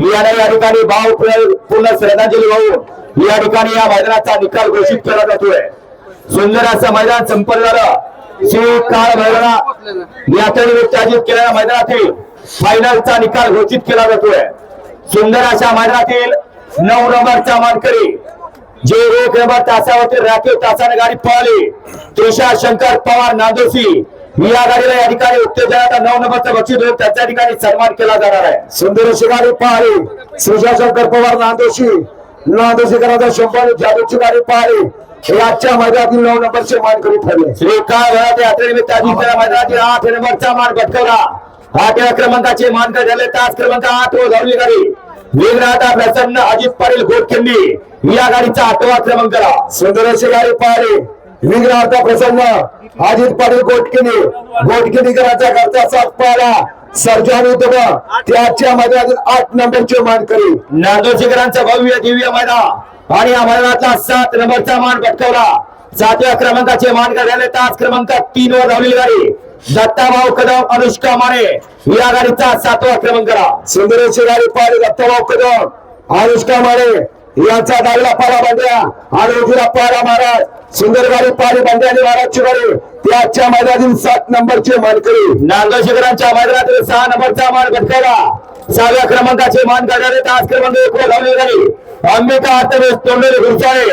मी आता या ठिकाणी भाव पूर्ण पूर्ण श्रद्धांजली वाहून या ठिकाणी या मैदानाचा निकाल घोषित केला जातोय. सुंदर असं मैदान संपन्न झालं. श्री काळ भैरवणा यात्रेनिमित्त आयोजित केलेल्या मैदानातील फायनलचा निकाल घोषित केला जातोय. सुंदर अशा मैदानातील नऊ नंबरचा मानकरी जे एक नंबर तासावरती राखीव तासाने गाडी पळाली. तुषार शंकर पवार नादोसी या गाडीला या ठिकाणी उत्तेजनाचा नऊ नंबरचा बक्षीस देऊन त्याच्या ठिकाणी सन्मान केला जाणार आहे. सुंदर अशी गाडी पाहिली श्रीशा शंकर पवार नांदोशी नांदोशीकरांचा शंभर जादूची गाडी पाहिली हे आजच्या मैदानातील नऊ नंबरचे मानकरी ठरले. श्रीकाळ भरात यात्रेनिमित्त आयोजित केलेल्या मैदानातील आठ नंबरचा मान पटकवला. आठव्या क्रमांकाचे मानकर झाले तास क्रमांक आठ व धावली गाडी. वेगराता प्रसन्न अजित पाटील गोटखिंडी. या गाडीचा आठवा क्रमांक. सुंदर गाडी पाहिली विघ्नार्थ प्रसन्न अजित पाटील गोटकिनी. गोटकिनीकरांचा घरचा साथ पाहिला सर्जन उद्धव त्याच्या आजच्या मैदानातील आठ नंबरचे मानकरी. नांदोशीकरांचा भव्य दिव्य मैदान. आणि या मैदानातला सात नंबरचा मान पटकवला. सातव्या क्रमांकाचे मान झाले तास क्रमांक तीन वर धावलेली गाडी. दत्ताभाऊ कदम अनुष्का माने. या गाडीचा सातवा क्रमांक आला. गाडी पाहिली दत्ताभाऊ कदम अनुष्का माने. यांचा डावीला पारा बांधला. आणि उजवीला पारा महाराज सुंदरगाडी पाणी पाहिली आणि महाराजची गाडी ते आजच्या मैदानातील सात नंबरचे मानकरी. नांदोशीकरांच्या मैदानातील सहा नंबरचा मान पटकावला सहाव्या क्रमांकाचे मान करणारे तास क्रमांक एक वर गाडी अंबिका अर्थवेश तोंडले घुसाळे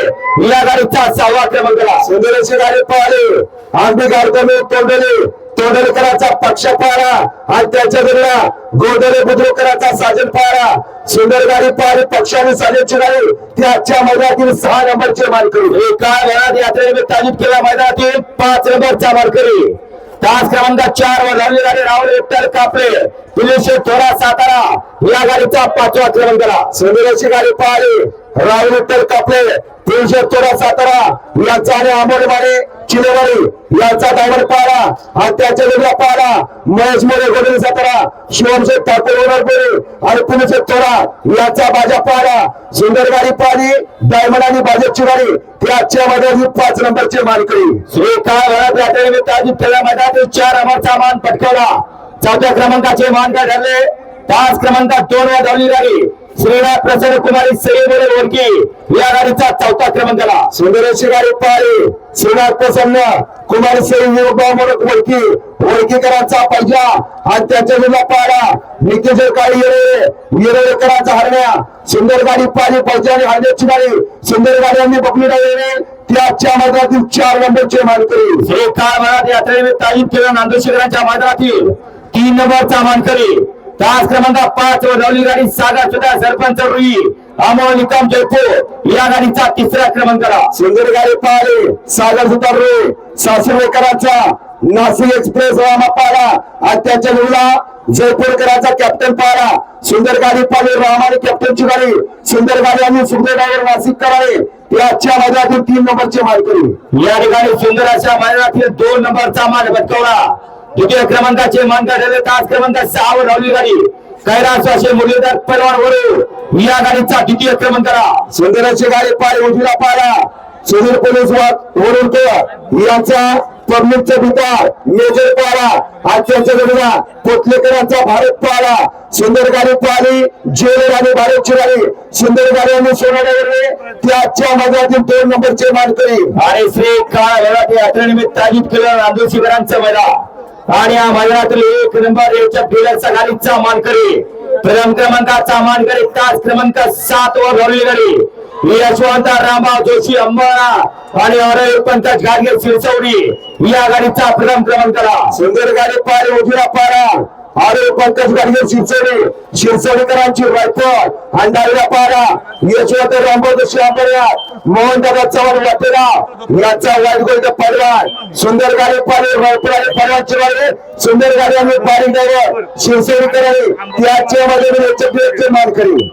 या गाडीचा सहावा क्रमांक. सुंदरची गाडी पाहिली. अंबिका अर्धमे तोंडले. तोंडलकरांचा पक्ष पारा आणि त्याच्या घरला गोदरे बुद्रुकरांचा साजन पारा सुंदर गाडी पाहिली पक्षाने साजेची गाडी ती आजच्या मैदानातील सहा नंबरचे मानकरी. एका वेळात यात्रेनिमित्त आयोजित केल्या मैदानातील पाच नंबरचा मानकरी. तास क्रमांक चार वर धावलेली गाडी राहुल विठ्ठल कापले. दिलीशे थोडा सातारा या गाडीचा पाचवा क्रमांक आला. सुंदर अशी गाडी पाहिली. राहुल विठ्ठल कापले. तीनशे चोरा सातारा यांचा आणि अमोल चिनेवाडी चिलेवाडी यांचा डायमंड पारा आणि त्याच्या वेगळा पारा महेश मोरे गोडे सातारा शिवमशेठ ठाकूर ओनरपुरी आणि तीनशे चोरा यांचा बाजा पारा सुंदर गाडी पाहिली डायमंड आणि बाजेची गाडी त्याच्या मध्ये पाच नंबरचे मानकरी. श्री काळ यात्रेनिमित्त आयोजित केल्या मैदानातील चार अमरचा मान पटकावला. चौथ्या क्रमांकाचे मान काय ठरले. पाच क्रमांकात दोन वर धावली गाडी श्रीनाथ प्रसन्न कुमारी सईबोले ओळखी. या गाडीचा चौथा क्रमांक आला. सुंदर गाडी पाळी. श्रीनाथ प्रसन्न कुमार सिंग म्हणून ओळखी. ओळखीकरांचा पैजा आणि त्याच्या वेगळा पारा निकेश काळी येरे येरेकरांचा हरण्या. सुंदर गाडी पाळी. पैजा आणि हरण्याची गाडी. सुंदर गाड्यांनी आणि येणे ती आजच्या मैदानातील चार नंबरचे मानकरी. श्री काळ वेळात यात्रेनिमित्त आयोजित केल्या नांदोशीकरांच्या मैदानातील तीन नंबरचा मानकरी. तास क्रमांक पाच वर धावलेली गाडी सागर सुद्धा सरपंच रुई. अमोल निकम जयपूर. या गाडीचा तिसरा क्रमांक आला. सुंदर गाडी पाहिली. सागर सुतार रे सासरेकरांचा नाशिक एक्सप्रेस रामा पारा आणि त्याच्या मुला जयपूरकरांचा कॅप्टन पारा सुंदर गाडी पाहिली. राम आणि कॅप्टनची गाडी. सुंदर गाडी आणि सुंदर ड्रायव्हर नाशिक करावे. ते आजच्या मैदानातील तीन नंबरचे मानकरी या ठिकाणी सुंदर अशा मैदानातील दोन नंबरचा मान पटकावला द्वितीय क्रमांकाचे मान काढले तास क्रमांक सहा वर धावली गाडी. कैलास वाशे मुरलीधर पलवार वरून या गाडीचा द्वितीय क्रमांक आला. सुंदराची गाडी पाहिली उजवीला पारा सुनील पोलीस वरून तो यांचा पब्लिकचा दुकान मेजर पारा. आज त्यांच्या जगला कोटलेकरांचा भारत पारा सुंदर गाडी पाहिली. जेल आणि भारतची गाडी. सुंदर गाडी आणि सोनाड्यावरले ते आजच्या मैदानातील दोन नंबरचे मानकरी. आणि श्री काळ यात्रेनिमित्त आयोजित केलेलं नांदूर शिबिरांचं मैदान. आणि या मैदानातील एक नंबर रेच्या फिरचा गाडीचा मानकरी प्रथम क्रमांकाचा मानकरी तास क्रमांक सात वर धावलेली गाडी. यशवंत रामराव जोशी अंबाळा आणि अरय पंकज गाडगे सिरसवडी या गाडीचा प्रथम क्रमांक सुंदर गाडी पाहिली उजवीला पारा अरे पंकज गाडगे शिरसोडी शिरसोडीकरांची रायफळ आणि पारा यशवंत रामभाऊ शिवापर्या मोहन दादा चव्हाण वाटेला यांचा वाईट गोल्ड पडवार सुंदर गाडी पाहिली रायफल आणि पडवारची गाडी सुंदर गाडी आम्ही बारीक द्यावं. शिरसोडीकरांनी त्याच्या मध्ये मान करी